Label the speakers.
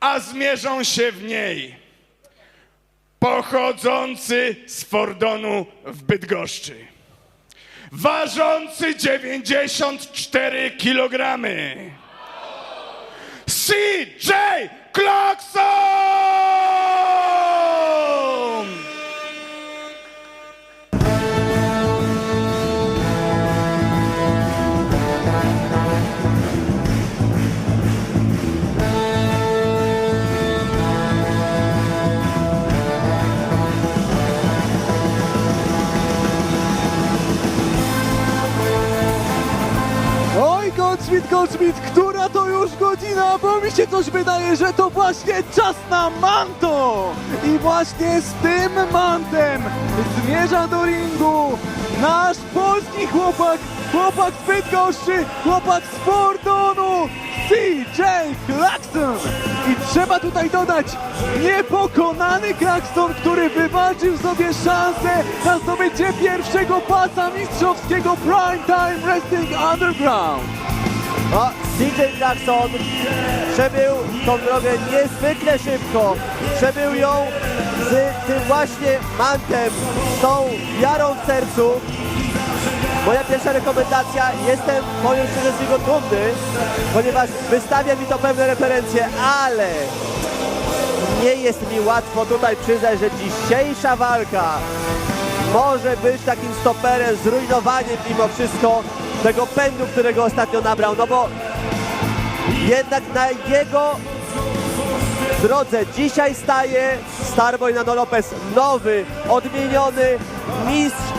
Speaker 1: a zmierzą się w niej. Pochodzący z Fordonu w Bydgoszczy, ważący 94 kilogramy, CJ Clarkson!
Speaker 2: Goldschmidt, Goldschmidt, która to już godzina, bo mi się coś wydaje, że to właśnie czas na manto! I właśnie z tym mantem zmierza do ringu nasz polski chłopak, chłopak z Bydgoszczy, chłopak z Fordonu, CJ Claxton! I trzeba tutaj dodać, niepokonany Claxton, który wywalczył sobie szansę na zdobycie pierwszego pasa mistrzowskiego Primetime Wrestling Underground.
Speaker 3: No, CJ Jackson przebył tą drogę niezwykle szybko. Przebył ją z tym właśnie mantem, z tą wiarą w sercu. Moja pierwsza rekomendacja, jestem, powiem szczerze, z niego dumny, ponieważ wystawia mi to pewne referencje, ale nie jest mi łatwo tutaj przyznać, że dzisiejsza walka może być takim stoperem, zrujnowaniem mimo wszystko tego pędu, którego ostatnio nabrał, no bo jednak na jego drodze dzisiaj staje Starboy Nano Lopez, nowy, odmieniony mistrz